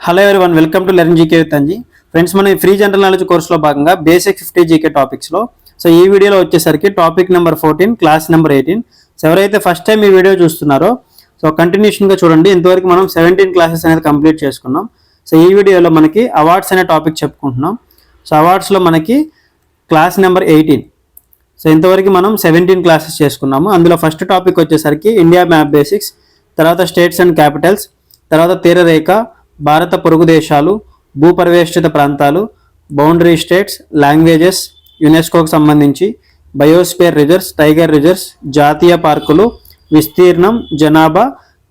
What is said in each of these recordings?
Hello everyone welcome to learn GK with Anji friends మనం ఈ free general knowledge కోర్సులో భాగంగా బేసిక్ ఫిఫ్టీ జీకే టాపిక్స్లో సో ఈ వీడియోలో వచ్చేసరికి topic number fourteen class number eighteen so ఎవరైతే ఫస్ట్ టైం ఈ వీడియో చూస్తున్నారో సో కంటిన్యూషన్గా చూడండి. ఇంతవరకు మనం సెవెంటీన్ క్లాసెస్ అనేది కంప్లీట్ చేసుకున్నాం. సో ఈ వీడియోలో మనకి అవార్డ్స్ అనే టాపిక్ చెప్పుకుంటున్నాం. సో అవార్డ్స్లో మనకి క్లాస్ నెంబర్ ఎయిటీన్ సో ఇంతవరకు మనం సెవెంటీన్ క్లాసెస్ చేసుకున్నాము. అందులో ఫస్ట్ టాపిక్ వచ్చేసరికి ఇండియా మ్యాప్ బేసిక్స్ తర్వాత స్టేట్స్ అండ్ క్యాపిటల్స్ తర్వాత తీరరేఖ భారత పొరుగు దేశాలు భూపరివేష్టిత ప్రాంతాలు బౌండరీ స్టేట్స్ లాంగ్వేజెస్ యునెస్కోకు సంబంధించి బయోస్పియర్ రిజర్వ్స్ టైగర్ రిజర్వ్స్ జాతీయ పార్కులు విస్తీర్ణం జనాభా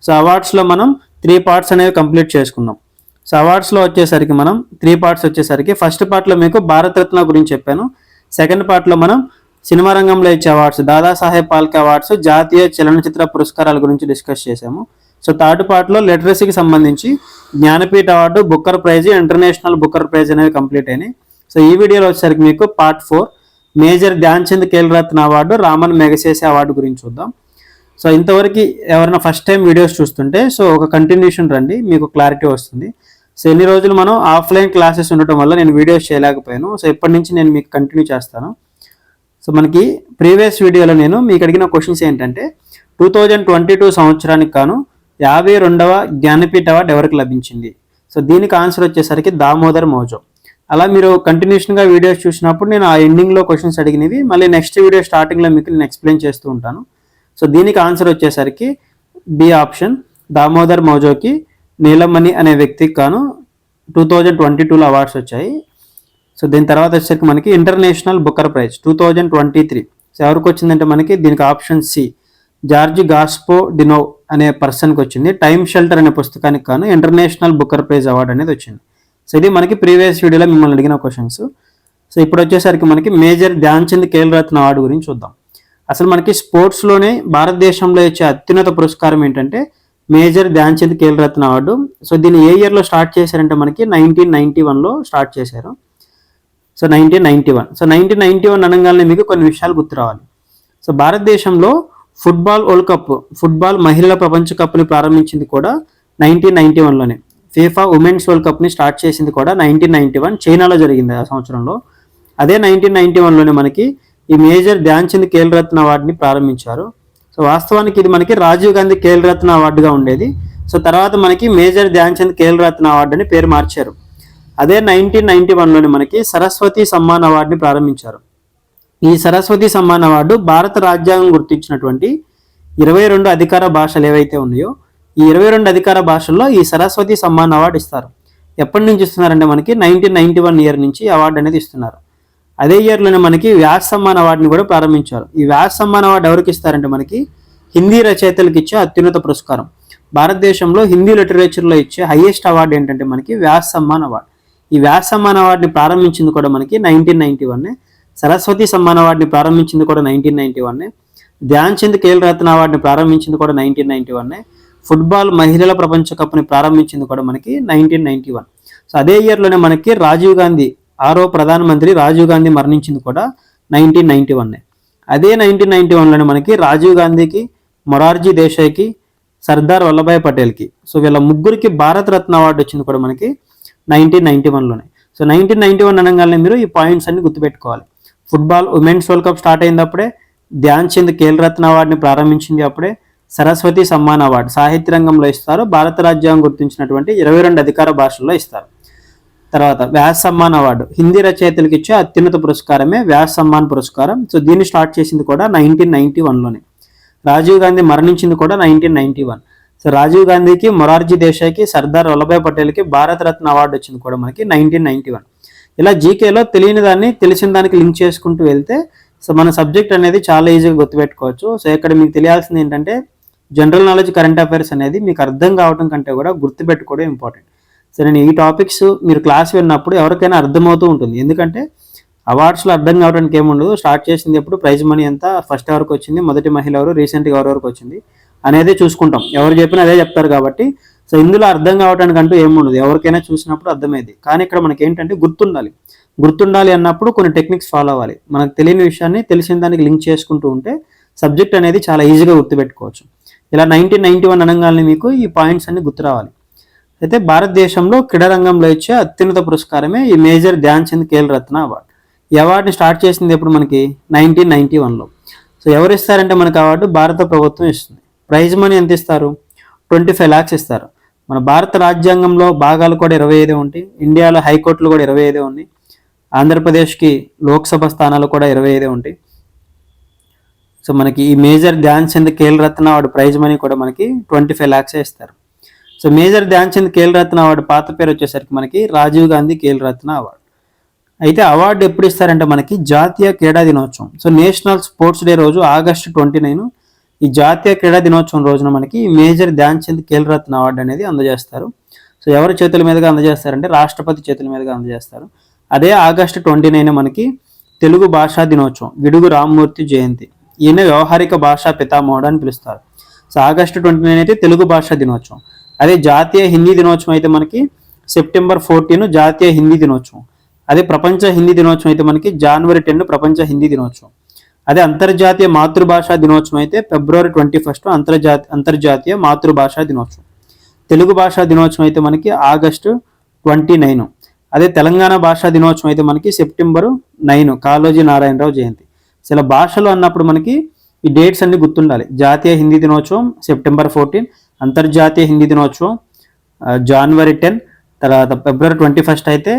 సవార్డ్స్లో మనం త్రీ పార్ట్స్ అనేవి కంప్లీట్ చేసుకున్నాం. సవార్డ్స్లో వచ్చేసరికి మనం త్రీ పార్ట్స్ వచ్చేసరికి ఫస్ట్ పార్ట్లో మీకు భారతరత్న గురించి చెప్పాను. సెకండ్ పార్ట్లో మనం సినిమా రంగంలో ఇచ్చే అవార్డ్స్ దాదాసాహెబ్ పాల్కే అవార్డ్స్ జాతీయ చలనచిత్ర పురస్కారాల గురించి డిస్కస్ చేశాము. సో థర్డ్ పార్ట్లో లిటరసీకి సంబంధించి Jnanpith award Booker prize international Booker prize అనేవి కంప్లీట్ అయినాయి. సో ఈ వీడియోలో వచ్చేసరికి మీకు part four major Dhyan Chand award Ramon Magsaysay award గురించి చూద్దాం. సో ఇంతవరకు ఎవరైనా ఫస్ట్ టైం వీడియోస్ చూస్తుంటే సో ఒక కంటిన్యూషన్ రండి మీకు క్లారిటీ వస్తుంది. సో ఎన్ని రోజులు మనం ఆఫ్లైన్ క్లాసెస్ ఉండటం వల్ల నేను వీడియోస్ చేయలేకపోయాను. సో ఇప్పటి నుంచి నేను మీకు కంటిన్యూ చేస్తాను. సో మనకి ప్రీవియస్ వీడియోలో నేను మీకు అడిగిన క్వశ్చన్స్ ఏంటంటే టూ థౌజండ్ ట్వంటీ టూ సంవత్సరానికి కాను యాభై రెండవ జ్ఞానపీఠ అవార్డు ఎవరికి లభించింది? సో దీనికి ఆన్సర్ వచ్చేసరికి దామోదర్ మోజో. అలా మీరు కంటిన్యూషన్గా వీడియోస్ చూసినప్పుడు నేను ఆ ఎండింగ్లో క్వశ్చన్స్ అడిగినవి మళ్ళీ నెక్స్ట్ వీడియో స్టార్టింగ్లో మీకు నేను ఎక్స్ప్లెయిన్ చేస్తూ ఉంటాను. సో దీనికి ఆన్సర్ వచ్చేసరికి బి ఆప్షన్ దామోదర్ మోజోకి నీలమణి అనే వ్యక్తికి కాను టూ థౌజండ్ ట్వంటీ టూలో అవార్డ్స్ వచ్చాయి. సో దీని తర్వాత వచ్చేసరికి మనకి international Booker prize two thousand twenty three so ఎవరికి వచ్చిందంటే మనకి దీనికి option C George Gospodinov అనే పర్సన్కి వచ్చింది. టైమ్ షెల్టర్ అనే పుస్తకానికి కాను ఇంటర్నేషనల్ బుక్కర్ ప్రైజ్ అవార్డు అనేది వచ్చింది. సో ఇది మనకి ప్రీవియస్ వీడియోలో మిమ్మల్ని అడిగిన క్వశ్చన్స్. సో ఇప్పుడు వచ్చేసరికి మనకి మేజర్ ధ్యాన్ చంద్ ఖేల్ రత్న అవార్డు గురించి చూద్దాం. అసలు మనకి స్పోర్ట్స్లోనే భారతదేశంలో ఇచ్చే అత్యున్నత పురస్కారం ఏంటంటే major Dhyan Chand Khel Ratna award. So దీన్ని ఏ ఇయర్లో స్టార్ట్ చేశారంటే మనకి నైన్టీన్ నైన్టీ వన్లో స్టార్ట్ చేశారు. So nineteen ninety one. So nineteen ninety one అనగానే మీకు కొన్ని విషయాలు గుర్తు రావాలి సో భారతదేశంలో ఫుట్బాల్ వరల్డ్ కప్ ఫుట్బాల్ మహిళల ప్రపంచ కప్ని ప్రారంభించింది కూడా నైన్టీన్ నైన్టీ వన్లోనే ఫీఫా ఉమెన్స్ వరల్డ్ కప్ని స్టార్ట్ చేసింది కూడా నైన్టీన్ నైన్టీ వన్ చైనాలో జరిగింది ఆ సంవత్సరంలో. అదే నైన్టీన్ నైన్టీ వన్లోనే మనకి ఈ మేజర్ ధ్యాన్ చంద్ ఖేల్ రత్న అవార్డుని ప్రారంభించారు. సో వాస్తవానికి ఇది మనకి రాజీవ్ గాంధీ ఖేల్ రత్న అవార్డుగా ఉండేది. సో తర్వాత మనకి మేజర్ ధ్యాన్ చంద్ ఖేల్ రత్న అవార్డు అని పేరు మార్చారు. అదే నైన్టీన్ నైన్టీ వన్లోనే మనకి సరస్వతి సమ్మాన్ అవార్డుని ప్రారంభించారు. ఈ సరస్వతి సమ్మాన్ అవార్డు భారత రాజ్యాంగం గుర్తించినటువంటి ఇరవై రెండు అధికార భాషలు ఏవైతే ఉన్నాయో ఈ ఇరవై రెండు అధికార భాషల్లో ఈ సరస్వతి సమ్మాన్ అవార్డు ఇస్తారు. ఎప్పటి నుంచి ఇస్తున్నారంటే మనకి నైన్టీన్ నైన్టీ వన్ ఇయర్ నుంచి అవార్డు అనేది ఇస్తున్నారు. అదే ఇయర్లోనే మనకి వ్యాస్ సమ్మాన్ అవార్డుని కూడా ప్రారంభించారు. ఈ వ్యాస్ సమ్మాన్ అవార్డు ఎవరికి ఇస్తారంటే మనకి హిందీ రచయితలకు ఇచ్చే అత్యున్నత పురస్కారం. భారతదేశంలో హిందీ లిటరేచర్లో ఇచ్చే హైయెస్ట్ అవార్డు ఏంటంటే మనకి వ్యాస్ సమ్మాన్ అవార్డు. ఈ వ్యాస్ సమ్మాన్ అవార్డుని ప్రారంభించింది కూడా మనకి నైన్టీన్ నైన్టీ వన్నే. సరస్వతి సమ్మాన్ అవార్డుని ప్రారంభించింది కూడా నైన్టీన్ నైన్టీ వన్నే ధ్యాన్ చంద్ ఖేల్ రత్న అవార్డుని ప్రారంభించింది కూడా నైన్టీన్ నైన్టీ వన్నే ఫుట్బాల్ మహిళల ప్రపంచ కప్ని ప్రారంభించింది కూడా మనకి నైన్టీన్ నైన్టీ వన్ సో అదే ఇయర్లోనే మనకి రాజీవ్ గాంధీ ఆరో ప్రధానమంత్రి రాజీవ్ గాంధీ మరణించింది కూడా నైన్టీన్ నైన్టీ వన్నే అదే నైన్టీన్ నైన్టీ వన్లోనే మనకి రాజీవ్ గాంధీకి మొరార్జీ దేశాయ్కి సర్దార్ వల్లభాయ్ పటేల్కి. సో వీళ్ళ ముగ్గురికి భారత రత్న అవార్డు వచ్చింది కూడా మనకి నైన్టీన్ నైన్టీ వన్లోనే సో నైన్టీన్ నైన్టీ వన్ అనగానే మీరు ఈ పాయింట్స్ అన్ని గుర్తుపెట్టుకోవాలి. Football women's world cup start అయినప్పుడే అప్పుడే ధ్యాన్ చంద్ ఖేల్ రత్న అవార్డుని ప్రారంభించింది. అప్పుడే సరస్వతి సమ్మాన్ అవార్డు సాహిత్య రంగంలో ఇస్తారు. భారత రాజ్యాంగం గుర్తించినటువంటి ఇరవై రెండు అధికార భాషల్లో ఇస్తారు. తర్వాత వ్యాస్ సమ్మాన్ అవార్డు. హిందీ రచయితలకు ఇచ్చే అత్యున్నత పురస్కారమే వ్యాస్ సమ్మాన్ పురస్కారం. సో దీన్ని స్టార్ట్ చేసింది కూడా నైన్టీన్ నైన్టీ వన్లోనే. రాజీవ్ గాంధీ మరణించింది కూడా nineteen ninety one. So Rajiv గాంధీకి మొరార్జీ దేశాయ్కి సర్దార్ వల్లభాయ్ పటేల్కి భారతరత్న అవార్డు వచ్చింది కూడా మనకి నైన్టీన్ నైన్టీ వన్. ఇలా జీకేలో తెలియని దాన్ని తెలిసిన దానికి లింక్ చేసుకుంటూ వెళ్తే సో మన సబ్జెక్ట్ అనేది చాలా ఈజీగా గుర్తుపెట్టుకోవచ్చు. సో ఇక్కడ మీకు తెలియాల్సింది ఏంటంటే జనరల్ నాలెడ్జ్ కరెంట్ అఫైర్స్ అనేది మీకు అర్థం కావడం కంటే కూడా గుర్తుపెట్టుకోవడం ఇంపార్టెంట్ సో నేను ఈ టాపిక్స్ మీరు క్లాస్ విన్నప్పుడు ఎవరికైనా అర్థమవుతూ ఉంటుంది. ఎందుకంటే అవార్డ్స్లో అర్థం కావడానికి ఏముండదు స్టార్ట్ చేసింది ఎప్పుడు ప్రైజ్ మనీ ఎంత ఫస్ట్ ఎవరికి వచ్చింది? మొదటి మహిళ ఎవరు? రీసెంట్గా ఎవరి వరకు వచ్చింది? అనేది చూసుకుంటాం. ఎవరు చెప్పినా అదే చెప్తారు కాబట్టి సో ఇందులో అర్థం కావడానికి అంటూ ఏముండదు ఎవరికైనా చూసినప్పుడు అర్థమైంది కానీ ఇక్కడ మనకి ఏంటంటే గుర్తుండాలి. గుర్తుండాలి అన్నప్పుడు కొన్ని టెక్నిక్స్ ఫాలో అవ్వాలి. మనకు తెలియని విషయాన్ని తెలిసిన దానికి లింక్ చేసుకుంటూ ఉంటే సబ్జెక్ట్ అనేది చాలా ఈజీగా గుర్తుపెట్టుకోవచ్చు. ఇలా నైన్టీన్ నైన్టీ వన్ అనగానే మీకు ఈ పాయింట్స్ అన్ని గుర్తు రావాలి. అయితే భారతదేశంలో క్రీడారంగంలో ఇచ్చే అత్యున్నత పురస్కారమే ఈ మేజర్ ధ్యాన్ చంద్ ఖేల్ రత్న అవార్డు. ఈ అవార్డుని స్టార్ట్ చేసింది ఎప్పుడు మనకి నైన్టీన్ నైన్టీ వన్లో. సో ఎవరు ఇస్తారంటే మనకు అవార్డు భారత ప్రభుత్వం ఇస్తుంది. ప్రైజ్ మనీ ఎంత ఇస్తారు? ట్వంటీ ఫైవ్ ల్యాక్స్ ఇస్తారు. మన భారత రాజ్యాంగంలో భాగాలు కూడా ఇరవై ఐదే ఉంటాయి. ఇండియాలో హైకోర్టులు కూడా ఇరవై ఐదే ఉన్నాయి. ఆంధ్రప్రదేశ్కి లోక్సభ స్థానాలు కూడా ఇరవై ఐదే ఉంటాయి. సో మనకి ఈ major Dhyan Chand Khel Ratna award prize money కూడా మనకి ట్వంటీ ఫైవ్ ల్యాక్స్ ఇస్తారు. So major Dhyan Chand Khel Ratna award పాత పేరు వచ్చేసరికి మనకి రాజీవ్ గాంధీ ఖేల్ రత్న అవార్డు. అయితే అవార్డు ఎప్పుడు ఇస్తారంటే మనకి జాతీయ క్రీడా దినోత్సవం. సో నేషనల్ స్పోర్ట్స్ డే రోజు ఆగస్టు ట్వంటీ నైన్ ఈ జాతీయ క్రీడా దినోత్సవం రోజున మనకి మేజర్ ధ్యాన్ చంద్ ఖేల్ రత్న అవార్డు అనేది అందజేస్తారు. సో ఎవరి చేతుల మీదుగా అందజేస్తారంటే రాష్ట్రపతి చేతుల మీదుగా అందజేస్తారు. అదే ఆగస్టు ట్వంటీ నైన్ మనకి తెలుగు భాషా దినోత్సవం గిడుగు రామ్మూర్తి జయంతి. ఈయన వ్యవహారిక భాషా పితామహుడు అని పిలుస్తారు. సో ఆగస్టు ట్వంటీ నైన్ అయితే తెలుగు భాషా దినోత్సవం. అదే జాతీయ హిందీ దినోత్సవం అయితే మనకి సెప్టెంబర్ ఫోర్టీన్ జాతీయ హిందీ దినోత్సవం. అదే ప్రపంచ హిందీ దినోత్సవం అయితే మనకి జనవరి టెన్ ప్రపంచ హిందీ దినోత్సవం. అదే అంతర్జాతీయ మాతృభాషా దినోత్సవం అయితే ఫిబ్రవరి ట్వంటీ ఫస్ట్ అంతర్జాతీయ అంతర్జాతీయ మాతృభాషా దినోత్సవం. తెలుగు భాషా దినోత్సవం అయితే మనకి ఆగస్టు ట్వంటీ నైన్. అదే తెలంగాణ భాషా దినోత్సవం అయితే మనకి సెప్టెంబరు నైన్ కాళోజీ నారాయణరావు జయంతి. అసలు భాషలు అన్నప్పుడు మనకి ఈ డేట్స్ అన్ని గుర్తుండాలి. జాతీయ హిందీ దినోత్సవం సెప్టెంబర్ ఫోర్టీన్ అంతర్జాతీయ హిందీ దినోత్సవం జనవరి టెన్ తర్వాత ఫిబ్రవరి ట్వంటీ ఫస్ట్ అయితే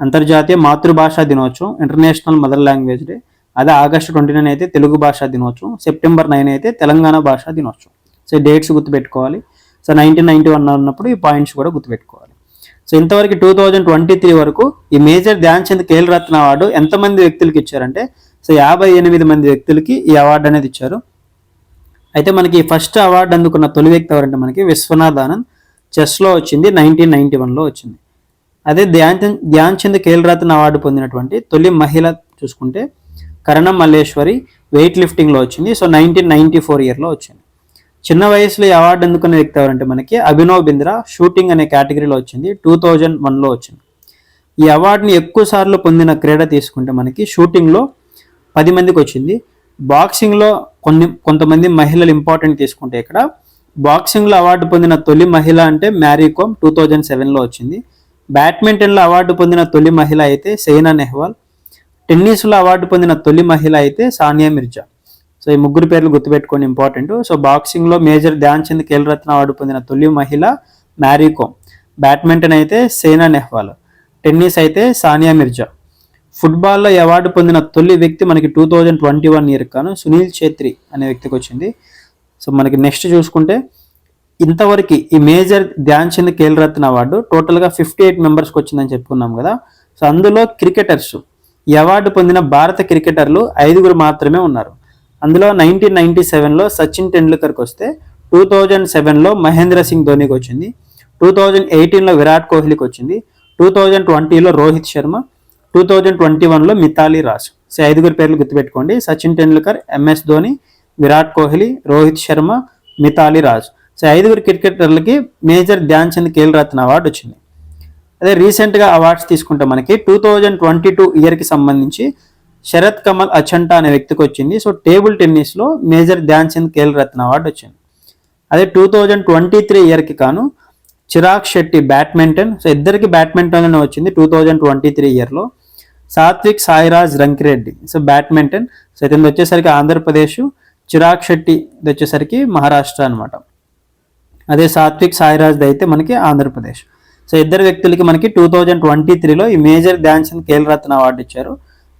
అంతర్జాతీయ మాతృభాషా దినోత్సవం ఇంటర్నేషనల్ మదర్ లాంగ్వేజ్ డే అదే ఆగస్టు ట్వంటీ నైన్ అయితే తెలుగు భాషా దినోత్సవం. సెప్టెంబర్ నైన్ అయితే తెలంగాణ భాషా దినోత్సవం. సో డేట్స్ గుర్తుపెట్టుకోవాలి. సో నైన్టీన్ నైన్టీ వన్ అన్నప్పుడు ఈ పాయింట్స్ కూడా గుర్తుపెట్టుకోవాలి. సో ఇంతవరకు టూ థౌజండ్ ట్వంటీ త్రీ వరకు ఈ మేజర్ ధ్యాన్ చంద్ ఖేల్ రత్న అవార్డు ఎంతమంది వ్యక్తులకి ఇచ్చారంటే సో యాభై ఎనిమిది మంది వ్యక్తులకి ఈ అవార్డు అనేది ఇచ్చారు. అయితే మనకి ఫస్ట్ అవార్డు అందుకున్న తొలి వ్యక్తి ఎవరంటే మనకి విశ్వనాథ్ ఆనంద్. చెస్లో వచ్చింది నైన్టీన్ నైన్టీ వన్లో వచ్చింది. అదే ధ్యాన్ చంద్ ధ్యాన్ చంద్ ఖేల్ రత్న అవార్డు పొందినటువంటి తొలి మహిళ చూసుకుంటే కరణం మల్లేశ్వరి వెయిట్ లిఫ్టింగ్లో వచ్చింది. సో నైన్టీన్ నైన్టీ ఫోర్ ఇయర్లో వచ్చింది. చిన్న వయసులో ఈ అవార్డు అందుకున్న వ్యక్తి ఎవరంటే మనకి అభినవ్ బింద్రా షూటింగ్ అనే కేటగిరీలో వచ్చింది. టూ థౌజండ్ వన్లో వచ్చింది. ఈ అవార్డుని ఎక్కువ సార్లు పొందిన క్రీడ తీసుకుంటే మనకి షూటింగ్లో పది మందికి వచ్చింది. బాక్సింగ్లో కొన్ని కొంతమంది మహిళలు ఇంపార్టెంట్ తీసుకుంటే ఇక్కడ బాక్సింగ్లో అవార్డు పొందిన తొలి మహిళ అంటే మ్యారీకోమ్ టూ థౌజండ్ సెవెన్లో వచ్చింది. బ్యాడ్మింటన్లో అవార్డు పొందిన తొలి మహిళ అయితే సైనా నెహ్వాల్ టెన్నిస్లో అవార్డు పొందిన తొలి మహిళ అయితే సానియా మిర్జా. సో ఈ ముగ్గురు పేర్లు గుర్తుపెట్టుకోండి ఇంపార్టెంట్. సో బాక్సింగ్లో మేజర్ ధ్యాన్ చంద్ కేలరత్న రత్న అవార్డు పొందిన తొలి మహిళ మ్యారీకోమ్ బ్యాడ్మింటన్ అయితే సైనా నెహ్వాల్. టెన్నిస్ అయితే సానియా మిర్జా. ఫుట్బాల్లో అవార్డు పొందిన తొలి వ్యక్తి మనకి two thousand twenty one year కాను సునీల్ ఛేత్రి అనే వ్యక్తికి వచ్చింది. సో మనకి నెక్స్ట్ చూసుకుంటే ఇంతవరకు ఈ మేజర్ ధ్యాన్ చంద్ ఖేల్ రత్న అవార్డు టోటల్గా ఫిఫ్టీ ఎయిట్ మెంబర్స్కి వచ్చిందని చెప్పుకున్నాం కదా. సో అందులో క్రికెటర్స్ ఈ అవార్డు పొందిన భారత క్రికెటర్లు ఐదుగురు మాత్రమే ఉన్నారు. అందులో నైన్టీన్ నైన్టీ సెవెన్లో సచిన్ టెండూల్కర్కి వస్తే టూ థౌజండ్ సెవెన్లో మహేంద్ర సింగ్ ధోనికి వచ్చింది. టూ థౌజండ్ ఎయిటీన్లో విరాట్ కోహ్లీకి వచ్చింది. టూ థౌజండ్ ట్వంటీలో Rohit Sharma. Two thousand twenty వన్లో మితాలీ రాజ్. సో ఐదుగురు పేర్లు గుర్తుపెట్టుకోండి. సచిన్ టెండూల్కర్ ఎంఎస్ ధోని విరాట్ కోహ్లీ రోహిత్ శర్మ మితాలీ రాజ్. సో ఐదుగురు క్రికెటర్లకి మేజర్ ధ్యాన్ చంద్ ఖేల్ రత్న అవార్డు వచ్చింది. అదే రీసెంట్గా అవార్డ్స్ తీసుకుంటే మనకి టూ థౌజండ్ ట్వంటీ టూ ఇయర్కి సంబంధించి శరత్ కమల్ అచంటా అనే వ్యక్తికి వచ్చింది. సో టేబుల్ టెన్నిస్లో మేజర్ ధ్యాన్ చంద్ ఖేల్ రత్న అవార్డు వచ్చింది. అదే టూ థౌజండ్ ట్వంటీ త్రీ ఇయర్కి కాను చిరాగ్ శెట్టి బ్యాడ్మింటన్. సో ఇద్దరికి బ్యాడ్మింటన్లోనే వచ్చింది టూ థౌజండ్ ట్వంటీ త్రీ ఇయర్లో Sathwik Sairaj Rankireddy. So badminton. So ఇతను వచ్చేసరికి ఆంధ్రప్రదేశ్. చిరాగ్ శెట్టి ఇది వచ్చేసరికి మహారాష్ట్ర అనమాట అదే సాత్విక్ సాయిరాజ్ది అయితే మనకి ఆంధ్రప్రదేశ్. సో ఇద్దరు వ్యక్తులకి మనకి టూ థౌజండ్ ట్వంటీ త్రీలో ఈ మేజర్ ధ్యాన్ చంద్ ఖేల్ రత్న అవార్డు ఇచ్చారు.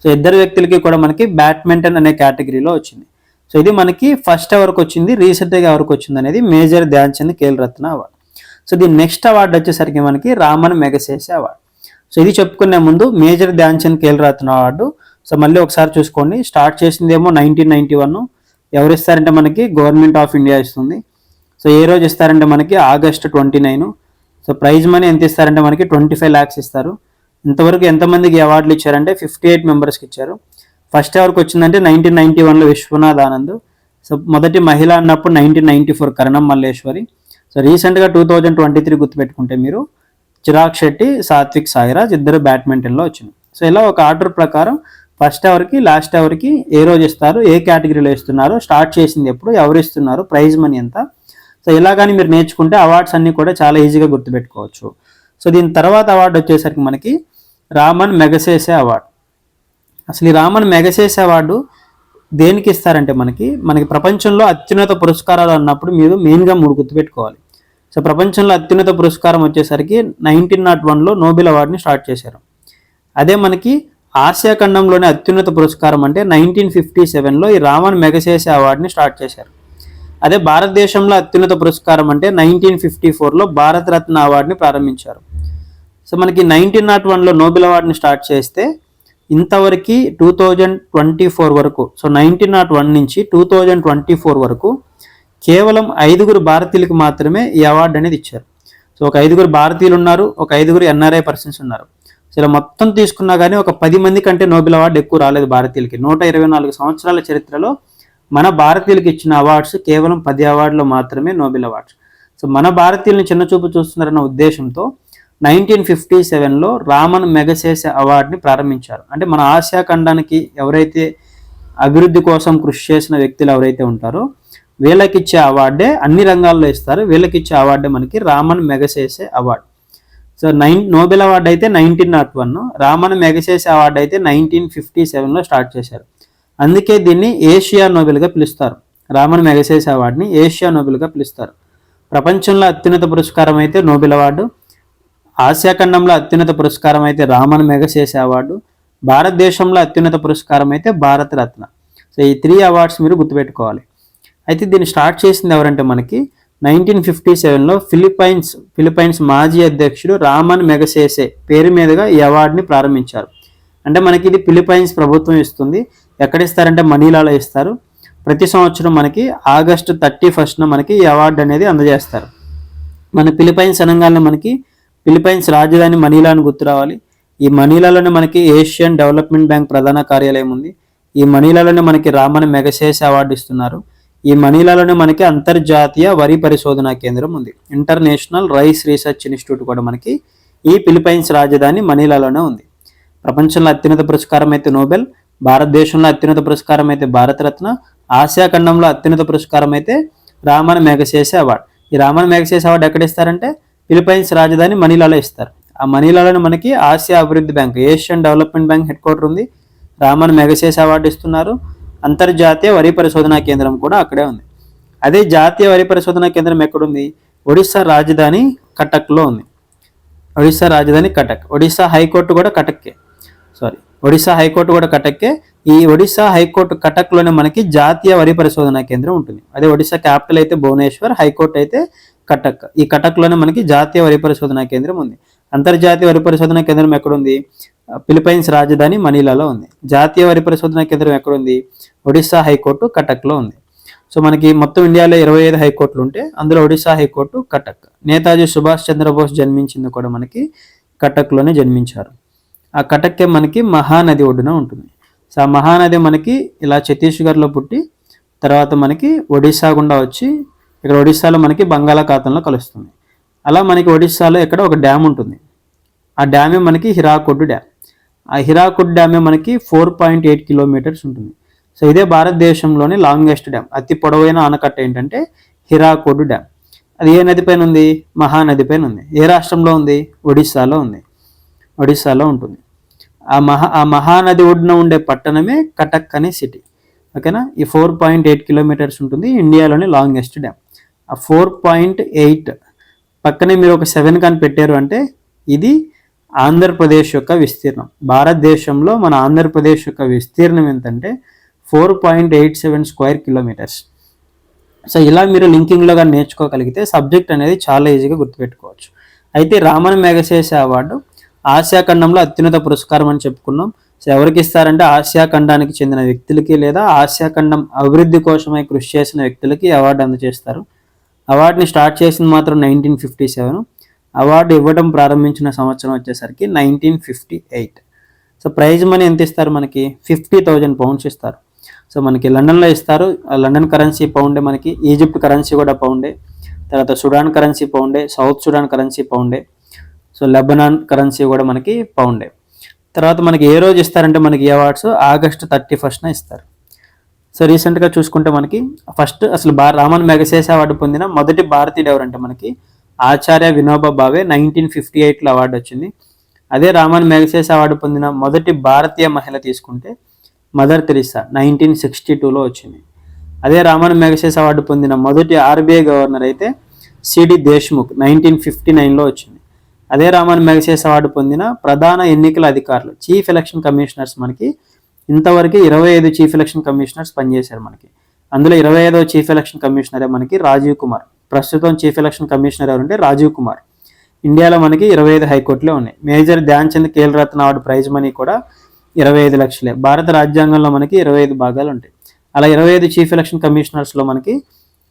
సో ఇద్దరు వ్యక్తులకి కూడా మనకి బ్యాడ్మింటన్ అనే కేటగిరీలో వచ్చింది. సో ఇది మనకి ఫస్ట్ ఎవరికి వచ్చింది రీసెంట్గా ఎవరికి వచ్చింది అనేది Major Dhyan Chand Khel Ratna award so దీని నెక్స్ట్ అవార్డు వచ్చేసరికి మనకి రామన్ మెగసేసే అవార్డు సో ఇది చెప్పుకునే ముందు Major Dhyan Chand Khel Ratna award so మళ్ళీ ఒకసారి చూసుకోండి. స్టార్ట్ చేసిందేమో నైన్టీన్ నైన్టీ వన్. ఎవరు ఇస్తారంటే మనకి గవర్నమెంట్ ఆఫ్ ఇండియా ఇస్తుంది. సో ఏ రోజు ఇస్తారంటే మనకి August twenty nine. So prize money ఎంత ఇస్తారంటే మనకి ట్వంటీ ఫైవ్ ల్యాక్స్ ఇస్తారు. ఇంతవరకు ఎంతమందికి అవార్డులు ఇచ్చారంటే ఫిఫ్టీ ఎయిట్ మెంబర్స్కి ఇచ్చారు. ఫస్ట్ ఎవరికి వచ్చిందంటే నైన్టీన్ నైన్టీ వన్లో విశ్వనాథ్ ఆనంద్. సో మొదటి మహిళ అన్నప్పుడు nineteen ninety four Karnam Malleswari. So రీసెంట్గా టూ థౌజండ్ ట్వంటీ త్రీ గుర్తుపెట్టుకుంటే మీరు చిరాగ్ శెట్టి సాత్విక్ సాయిరాజ్ ఇద్దరు బ్యాడ్మింటన్లో వచ్చింది సో ఇలా ఒక ఆర్డర్ ప్రకారం ఫస్ట్ అవర్కి లాస్ట్ అవర్కి ఏ రోజు ఇస్తారు ఏ కేటగిరీలో ఇస్తున్నారు స్టార్ట్ చేసింది ఎప్పుడు ఎవరు ఇస్తున్నారు ప్రైజ్ మనీ ఎంత సో సో ఇలా కానీ మీరు నేర్చుకుంటే అవార్డ్స్ అన్నీ కూడా చాలా ఈజీగా గుర్తుపెట్టుకోవచ్చు. సో దీని తర్వాత అవార్డు వచ్చేసరికి మనకి రామన్ మెగసేసే అవార్డు అసలు ఈ రామన్ మెగసేసే అవార్డు దేనికి ఇస్తారంటే మనకి మనకి ప్రపంచంలో అత్యున్నత పురస్కారాలు అన్నప్పుడు మీరు మెయిన్గా మూడు గుర్తుపెట్టుకోవాలి. సో ప్రపంచంలో అత్యున్నత పురస్కారం వచ్చేసరికి నైన్టీన్ నాట్ వన్లో నోబెల్ అవార్డుని స్టార్ట్ చేశారు. అదే మనకి ఆసియా ఖండంలోని అత్యున్నత పురస్కారం అంటే నైన్టీన్ ఫిఫ్టీ సెవెన్లో ఈ రామన్ మెగసేసే అవార్డుని స్టార్ట్ చేశారు. అదే భారతదేశంలో అత్యున్నత పురస్కారం అంటే నైన్టీన్ ఫిఫ్టీ ఫోర్లో భారతరత్న అవార్డుని ప్రారంభించారు. సో మనకి నైన్టీన్ నాట్ వన్లో నోబెల్ అవార్డుని స్టార్ట్ చేస్తే ఇంతవరకు టూ థౌజండ్ ట్వంటీ ఫోర్ వరకు సో నైన్టీన్ నాట్ వన్ నుంచి టూ థౌజండ్ ట్వంటీ ఫోర్ వరకు కేవలం ఐదుగురు భారతీయులకు మాత్రమే ఈ అవార్డు అనేది ఇచ్చారు. సో ఒక ఐదుగురు భారతీయులు ఉన్నారు ఒక ఐదుగురు ఎన్ఆర్ఐ పర్సన్స్ ఉన్నారు. సో ఇలా మొత్తం తీసుకున్నా కానీ ఒక పది మంది కంటే నోబెల్ అవార్డు ఎక్కువ రాలేదు భారతీయులకి. నూట ఇరవై నాలుగు సంవత్సరాల చరిత్రలో మన భారతీయులకు ఇచ్చిన అవార్డ్స్ కేవలం పది అవార్డులు మాత్రమే నోబెల్ అవార్డ్స్ సో మన భారతీయులను చిన్నచూపు చూస్తున్నారన్న ఉద్దేశంతో నైన్టీన్ ఫిఫ్టీ సెవెన్లో రామన్ మెగసేసే అవార్డుని ప్రారంభించారు. అంటే మన ఆసియా ఖండానికి ఎవరైతే అభివృద్ధి కోసం కృషి చేసిన వ్యక్తులు ఎవరైతే ఉంటారో వీళ్ళకిచ్చే అవార్డే అన్ని రంగాల్లో ఇస్తారు. వీళ్ళకిచ్చే అవార్డే మనకి Raman Magsaysay award so nine Nobel award అయితే nineteen nought one. Raman Magsaysay award అయితే నైన్టీన్ ఫిఫ్టీ సెవెన్లో స్టార్ట్ చేశారు. అందుకే దీన్ని ఏషియా నోబెల్గా పిలుస్తారు. రామన్ మెగసేస్ అవార్డుని ఏషియా నోబెల్గా పిలుస్తారు. ప్రపంచంలో అత్యున్నత పురస్కారం అయితే నోబెల్ అవార్డు ఆసియా ఖండంలో అత్యున్నత పురస్కారం అయితే రామన్ మెగసేసే అవార్డు భారతదేశంలో అత్యున్నత పురస్కారం అయితే భారత రత్న. సో ఈ త్రీ అవార్డ్స్ మీరు గుర్తుపెట్టుకోవాలి. అయితే దీన్ని స్టార్ట్ చేసింది ఎవరంటే మనకి నైన్టీన్ ఫిఫ్టీ సెవెన్లో ఫిలిపైన్స్ ఫిలిపైన్స్ మాజీ అధ్యక్షుడు రామన్ మెగసేసే పేరు మీదుగా ఈ అవార్డుని ప్రారంభించారు. అంటే మనకి ఇది ఫిలిపైన్స్ ప్రభుత్వం ఇస్తుంది. ఎక్కడ ఇస్తారంటే మనీలాలో ఇస్తారు. ప్రతి సంవత్సరం మనకి ఆగస్టు థర్టీ ఫస్ట్న మనకి ఈ అవార్డు అనేది అందజేస్తారు. మన ఫిలిపైన్స్ అనగానే మనకి ఫిలిపైన్స్ రాజధాని మనీలాను గుర్తు రావాలి. ఈ మనీలాలోనే మనకి ఏషియన్ డెవలప్మెంట్ బ్యాంక్ ప్రధాన కార్యాలయం ఉంది. ఈ మనీలాలోనే మనకి రామన్ మెగసేస్ అవార్డు ఇస్తున్నారు. ఈ మనీలాలోనే మనకి అంతర్జాతీయ వరి పరిశోధన కేంద్రం ఉంది. ఇంటర్నేషనల్ రైస్ రీసెర్చ్ ఇన్స్టిట్యూట్ కూడా మనకి ఈ ఫిలిపైన్స్ రాజధాని మనీలాలోనే ఉంది. ప్రపంచంలో అత్యున్నత పురస్కారం అయితే నోబెల్ భారతదేశంలో అత్యున్నత పురస్కారం అయితే భారతరత్న ఆసియా ఖండంలో అత్యున్నత పురస్కారం అయితే రామన్ మెగసేసే అవార్డు. ఈ రామన్ మేఘశేష అవార్డు ఎక్కడ ఇస్తారంటే ఫిలిపైన్స్ రాజధాని మనీలాలో ఇస్తారు. ఆ మనీలాలోనే మనకి ఆసియా అభివృద్ధి bank Asian development bank headquarter ఉంది. రామన్ మేఘశేష అవార్డు ఇస్తున్నారు. అంతర్జాతీయ వరి పరిశోధనా కేంద్రం కూడా అక్కడే ఉంది. అదే జాతీయ వరి పరిశోధనా కేంద్రం ఎక్కడుంది? ఒడిస్సా రాజధాని కటక్లో ఉంది. ఒడిస్సా రాజధాని కటక్. ఒడిస్సా హైకోర్టు కూడా కటక్కే. సారీ ఒడిశా హైకోర్టు కూడా కటక్కే. ఈ ఒడిశా హైకోర్టు కటక్లోనే మనకి జాతీయ వరి పరిశోధన కేంద్రం ఉంటుంది. అదే ఒడిశా క్యాపిటల్ అయితే భువనేశ్వర్ హైకోర్టు అయితే కటక్. ఈ కటక్లోనే మనకి జాతీయ వరి పరిశోధన కేంద్రం ఉంది. అంతర్జాతీయ వరి పరిశోధన కేంద్రం ఎక్కడుంది? ఫిలిపైన్స్ రాజధాని మనీలాలో ఉంది. జాతీయ వరి పరిశోధన కేంద్రం ఎక్కడుంది? ఒడిశా హైకోర్టు కటక్లో ఉంది. సో మనకి మొత్తం ఇండియాలో ఇరవై ఐదు హైకోర్టులు ఉంటే అందులో ఒడిశా హైకోర్టు కటక్. నేతాజీ సుభాష్ చంద్రబోస్ జన్మించింది కూడా మనకి కటక్లోనే జన్మించారు. ఆ కటక్కే మనకి మహానది ఒడ్డున ఉంటుంది. సో ఆ మహానది మనకి ఇలా ఛత్తీస్గఢ్లో పుట్టి తర్వాత మనకి ఒడిశా గుండా వచ్చి ఇక్కడ ఒడిశాలో మనకి బంగాళాఖాతంలో కలుస్తుంది. అలా మనకి ఒడిశాలో ఇక్కడ ఒక డ్యామ్ ఉంటుంది. ఆ డ్యామే మనకి హిరాకొడ్డు డ్యామ్. ఆ హిరాకొడ్ డ్యామే మనకి ఫోర్ పాయింట్ ఎయిట్ కిలోమీటర్స్ ఉంటుంది. సో ఇదే భారతదేశంలోని లాంగెస్ట్ డ్యామ్. అతి పొడవైన ఆనకట్ట ఏంటంటే హిరాకొడ్డు డ్యామ్. అది ఏ నది పైన ఉంది? మహానది పైన ఉంది. ఏ రాష్ట్రంలో ఉంది? ఒడిస్సాలో ఉంది. ఒడిస్సాలో ఉంటుంది. ఆ మహా ఆ మహానది ఒడ్డున ఉండే పట్టణమే కటక్ అనే సిటీ ఓకేనా ఈ ఫోర్ పాయింట్ ఎయిట్ కిలోమీటర్స్ ఉంటుంది ఇండియాలోని లాంగెస్ట్ డ్యామ్ ఆ ఫోర్ పాయింట్ ఎయిట్ పక్కనే మీరు ఒక సెవెన్ కానీ పెట్టారు అంటే ఇది ఆంధ్రప్రదేశ్ యొక్క విస్తీర్ణం. భారతదేశంలో మన ఆంధ్రప్రదేశ్ యొక్క విస్తీర్ణం ఎంతంటే four point eight seven square kilometres so ఇలా మీరు లింకింగ్లో కానీ నేర్చుకోగలిగితే సబ్జెక్ట్ అనేది చాలా ఈజీగా గుర్తుపెట్టుకోవచ్చు. అయితే రామన్ మెగసేసే అవార్డు ఆసియా ఖండంలో అత్యున్నత పురస్కారం అని చెప్పుకున్నాం. సో ఎవరికి ఇస్తారంటే ఆసియా ఖండానికి చెందిన వ్యక్తులకి లేదా ఆసియా ఖండం అభివృద్ధి కోసమై కృషి చేసిన వ్యక్తులకి అవార్డు అందజేస్తారు. అవార్డుని స్టార్ట్ చేసింది మాత్రం నైన్టీన్ ఫిఫ్టీ సెవెన్. అవార్డు ఇవ్వడం ప్రారంభించిన సంవత్సరం వచ్చేసరికి nineteen fifty eight. So prize money ఎంత ఇస్తారు మనకి? ఫిఫ్టీ థౌజండ్ పౌండ్స్ ఇస్తారు. సో మనకి లండన్లో ఇస్తారు. లండన్ కరెన్సీ పౌండే మనకి ఈజిప్ట్ కరెన్సీ కూడా పౌండే. తర్వాత సుడాన్ కరెన్సీ పౌండే సౌత్ సుడాన్ కరెన్సీ పౌండే. సో లెబనాన్ కరెన్సీ కూడా మనకి పౌండే. తర్వాత మనకి ఏ రోజు ఇస్తారంటే మనకి ఈ అవార్డ్స్? ఆగస్టు థర్టీ ఫస్ట్న ఇస్తారు. సో రీసెంట్గా చూసుకుంటే మనకి ఫస్ట్ అసలు బా రామన్ మెగసేస్ అవార్డు పొందిన మొదటి భారతీయుడు ఎవరంటే మనకి ఆచార్య వినోబా భావే నైన్టీన్ ఫిఫ్టీ ఎయిట్లో అవార్డు వచ్చింది. అదే రామన్ మెగసేస్ అవార్డు పొందిన మొదటి భారతీయ మహిళ తీసుకుంటే మదర్ తెరిసా నైన్టీన్ సిక్స్టీ టూలో వచ్చింది. అదే రామన్ మెగసేస్ అవార్డు పొందిన మొదటి ఆర్బీఐ గవర్నర్ అయితే C D Deshmukh nineteen fifty నైన్లో వచ్చింది. అదే రామన్ మెగసేస్ అవార్డు పొందిన ప్రధాన ఎన్నికల అధికారులు చీఫ్ ఎలక్షన్ కమిషనర్స్ మనకి. ఇంతవరకు ఇరవై ఐదు చీఫ్ ఎలక్షన్ కమిషనర్స్ పనిచేశారు మనకి. అందులో ఇరవై ఐదవ చీఫ్ ఎలక్షన్ కమిషనరే మనకి రాజీవ్ కుమార్. ప్రస్తుతం చీఫ్ ఎలక్షన్ కమిషనర్ ఎవరంటే రాజీవ్ కుమార్. ఇండియాలో మనకి ఇరవై ఐదు హైకోర్టులే ఉన్నాయి. Major Dhyan Chand Khel Ratna award prize money కూడా ఇరవై ఐదు లక్షలే. భారత రాజ్యాంగంలో మనకి ఇరవై ఐదు భాగాలు ఉంటాయి. అలా ఇరవై ఐదు చీఫ్ ఎలక్షన్ కమిషనర్స్లో మనకి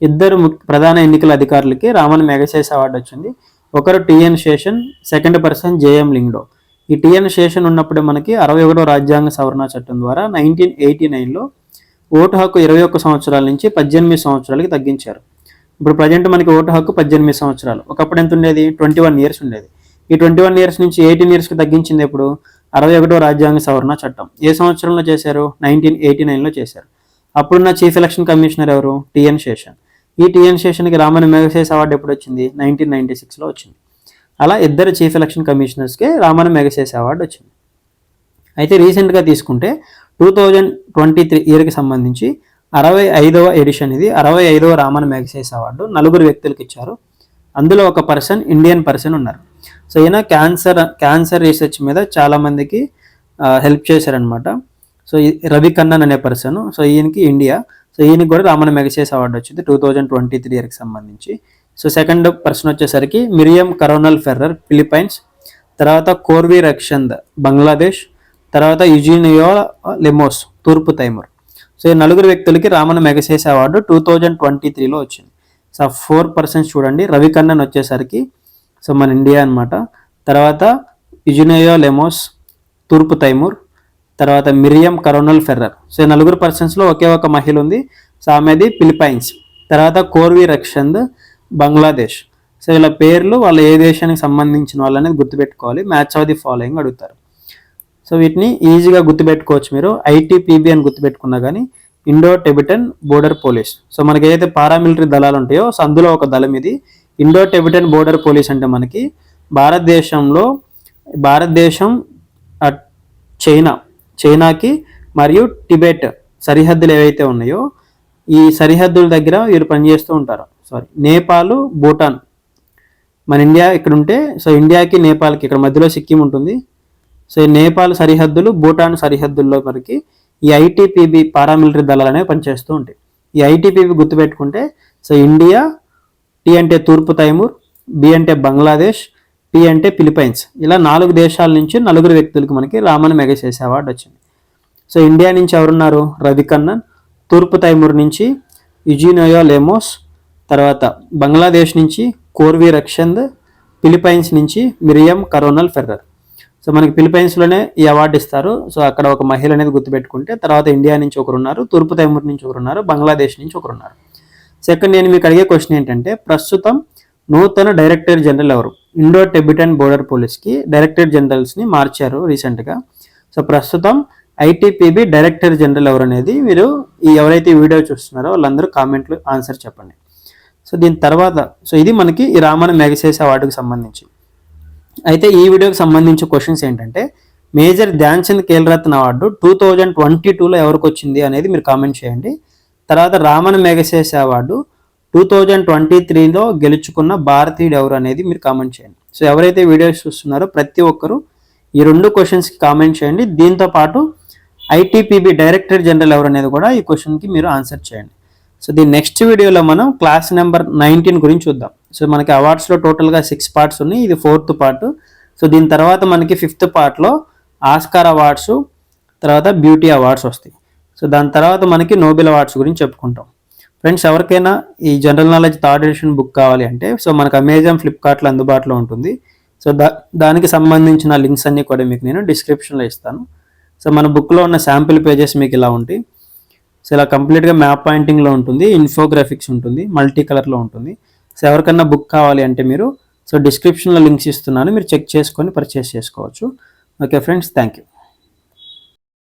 ఇద్దరు ముఖ్య- ప్రధాన ఎన్నికల అధికారులకి రామన్ మెగసైస్ అవార్డు వచ్చింది. ఒకరు T N Seshan second person J M Lyngdoh ఈ టిఎన్ శేషన్ ఉన్నప్పుడే మనకి అరవై ఒకటో రాజ్యాంగ సవరణ చట్టం ద్వారా నైన్టీన్ ఎయిటీ నైన్లో ఓటు హక్కు ఇరవై ఒక్క సంవత్సరాల నుంచి పద్దెనిమిది సంవత్సరాలకి తగ్గించారు. ఇప్పుడు ప్రజెంట్ మనకి ఓటు హక్కు పద్దెనిమిది సంవత్సరాలు. ఒకప్పుడు ఎంత ఉండేది? ట్వంటీ వన్ ఇయర్స్ ఉండేది. ఈ ట్వంటీ వన్ ఇయర్స్ నుంచి ఎయిటీన్ ఇయర్స్కి తగ్గించింది ఎప్పుడు? అరవై ఒకటో రాజ్యాంగ సవరణ చట్టం. ఏ సంవత్సరంలో చేశారు? నైన్టీన్ ఎయిటీ నైన్లో చేశారు. అప్పుడున్న చీఫ్ ఎలక్షన్ కమిషనర్ ఎవరు? T N Seshan. ఈ టిఎన్ శేషన్కి రామన్ మెగసేస్ అవార్డు ఎప్పుడు వచ్చింది? నైన్టీన్ నైన్టీ సిక్స్లో వచ్చింది. అలా ఇద్దరు చీఫ్ ఎలక్షన్ కమిషనర్స్కి రామన్ మెగసేస్ అవార్డు వచ్చింది. అయితే రీసెంట్గా తీసుకుంటే టూ థౌజండ్ ట్వంటీ త్రీ ఇయర్కి సంబంధించి అరవై ఐదవ ఎడిషన్ ఇది. అరవై ఐదవ రామన్ మ్యాగసైస్ అవార్డు నలుగురు వ్యక్తులకు ఇచ్చారు. అందులో ఒక పర్సన్ ఇండియన్ పర్సన్ ఉన్నారు. సో ఈయన క్యాన్సర్ క్యాన్సర్ రీసెర్చ్ మీద చాలామందికి హెల్ప్ చేశారనమాట సో ఈ రవి కన్నన్ అనే పర్సన్ సో ఈయనకి ఇండియా సో ఈయనకి కూడా రామన్ మెగసేస్ అవార్డు వచ్చింది టూ థౌజండ్ ట్వంటీ త్రీ ఇయర్కి సంబంధించి. సో సెకండ్ పర్సన్ వచ్చేసరికి మిరియం కరోనల్ ఫెర్రర్ ఫిలిపైన్స్ తర్వాత కోర్వి రక్షంద్ బంగ్లాదేశ్ తర్వాత యుజీనియో లెమోస్ తూర్పు తైమూర్. సో ఈ నలుగురు వ్యక్తులకి Raman Magsaysay award two thousand twenty త్రీలో వచ్చింది. సో ఫోర్ పర్సన్స్ చూడండి రవి కన్నన్ వచ్చేసరికి సో మన ఇండియా అన్నమాట. తర్వాత యుజినియో లెమోస్ తూర్పు తైమూర్ తర్వాత మిరియం కరోనల్ ఫెర్రర్. సో ఈ నలుగురు పర్సన్స్లో ఒకే ఒక మహిళ ఉంది. సో ఆమెది ఫిలిపైన్స్ తర్వాత కోర్వి రక్షంద్ బంగ్లాదేశ్. సో ఇలా పేర్లు వాళ్ళ ఏ దేశానికి సంబంధించిన వాళ్ళు అనేది గుర్తుపెట్టుకోవాలి. మ్యాచ్ ఆఫ్ ది ఫాలోయింగ్ అడుగుతారు. సో వీటిని ఈజీగా గుర్తుపెట్టుకోవచ్చు మీరు. ఐటీపీబీ అని గుర్తుపెట్టుకున్నా కానీ Indo Tibetan border police. So మనకి ఏదైతే పారామిలిటరీ దళాలు ఉంటాయో సో అందులో ఒక దళం ఇది. ఇండో టెబిటన్ బోర్డర్ పోలీస్ అంటే మనకి భారతదేశంలో భారతదేశం చైనా చైనాకి మరియు టిబెట్ సరిహద్దులు ఏవైతే ఉన్నాయో ఈ సరిహద్దుల దగ్గర వీరు పనిచేస్తూ ఉంటారు. సారీ నేపాల్ భూటాన్. మన ఇండియా ఇక్కడ ఉంటే సో ఇండియాకి నేపాల్కి ఇక్కడ మధ్యలో సిక్కిం ఉంటుంది. సో ఈ నేపాల్ సరిహద్దులు భూటాన్ సరిహద్దుల్లో మనకి ఈ ఐటీపీబీ పారామిలిటరీ దళాలు అనేవి పనిచేస్తూ ఉంటాయి. ఈ ఐటీపీబీ గుర్తుపెట్టుకుంటే సో ఇండియా టీ అంటే తూర్పు తైమూర్ బి అంటే బంగ్లాదేశ్ పి అంటే ఫిలిపైన్స్. ఇలా నాలుగు దేశాల నుంచి నలుగురు వ్యక్తులకు మనకి రామన్ మెగసేస్ అవార్డు వచ్చింది. సో ఇండియా నుంచి ఎవరున్నారు? రవి కన్నన్ తూర్పు తైమూర్ నుంచి యుజినోయో లెమోస్ తర్వాత బంగ్లాదేశ్ నుంచి కోర్వి రక్షంద్ ఫిలిపైన్స్ నుంచి మిరియం కరోనల్ ఫెర్రర్. సో మనకి ఫిలిపైన్స్లోనే ఈ అవార్డు ఇస్తారు. సో అక్కడ ఒక మహిళ అనేది గుర్తుపెట్టుకుంటే తర్వాత ఇండియా నుంచి ఒకరు ఉన్నారు తూర్పు తైమూర్ నుంచి ఒకరు ఉన్నారు బంగ్లాదేశ్ నుంచి ఒకరు ఉన్నారు సెకండ్ నేను మీకు అడిగే క్వశ్చన్ ఏంటంటే ప్రస్తుతం నూతన డైరెక్టర్ జనరల్ ఎవరు? ఇండో టెబిటన్ బోర్డర్ పోలీస్కి డైరెక్టర్ జనరల్స్ని మార్చారు రీసెంట్గా. సో ప్రస్తుతం ఐటీపీబీ డైరెక్టర్ జనరల్ ఎవరు అనేది మీరు ఈ ఎవరైతే వీడియో చూస్తున్నారో వాళ్ళందరూ కామెంట్లు ఆన్సర్ చెప్పండి. సో దీని తర్వాత సో ఇది మనకి ఈ రామన్ మ్యాగసైస్ అవార్డుకి సంబంధించి. అయితే ఈ వీడియోకి సంబంధించి క్వశ్చన్స్ ఏంటంటే major Dhyan Chand Khel award two thousand twenty టూలో ఎవరికి వచ్చింది అనేది మీరు కామెంట్ చేయండి. తర్వాత Raman Magsaysay award two thousand twenty త్రీలో గెలుచుకున్న భారతీయుడు ఎవరు అనేది మీరు కామెంట్ చేయండి. సో ఎవరైతే వీడియోస్ చూస్తున్నారో ప్రతి ఒక్కరు ఈ రెండు క్వశ్చన్స్కి కామెంట్ చేయండి. దీంతో పాటు ఐటీపీబీ డైరెక్టర్ జనరల్ ఎవరు అనేది కూడా ఈ క్వశ్చన్కి మీరు ఆన్సర్ చేయండి. సో దీని నెక్స్ట్ వీడియోలో మనం క్లాస్ నెంబర్ నైన్టీన్ గురించి చూద్దాం. సో మనకి అవార్డ్స్లో టోటల్గా సిక్స్ పార్ట్స్ ఉన్నాయి. ఇది ఫోర్త్ పార్ట్ సో దీని తర్వాత మనకి ఫిఫ్త్ పార్ట్లో ఆస్కార్ అవార్డ్స్ తర్వాత బ్యూటీ అవార్డ్స్ వస్తాయి. సో దాని తర్వాత మనకి నోబెల్ అవార్డ్స్ గురించి చెప్పుకుంటాం. ఫ్రెండ్స్ ఎవరికైనా ఈ general knowledge third edition book కావాలి అంటే సో మనకు అమెజాన్ ఫ్లిప్కార్ట్లో అందుబాటులో ఉంటుంది. సో దా దానికి సంబంధించిన లింక్స్ అన్నీ కూడా మీకు నేను డిస్క్రిప్షన్లో ఇస్తాను. సో మన బుక్లో ఉన్న శాంపిల్ పేజెస్ మీకు ఇలా ఉంటాయి. సో ఇలా కంప్లీట్గా మ్యాప్ పాయింటింగ్లో ఉంటుంది ఇన్ఫోగ్రాఫిక్స్ ఉంటుంది మల్టీ కలర్లో ఉంటుంది. సో ఎవరికన్నా బుక్ కావాలి అంటే మీరు సో డిస్క్రిప్షన్లో లింక్స్ ఇస్తున్నాను మీరు చెక్ చేసుకొని పర్చేస్ చేసుకోవచ్చు. Okay friends thank you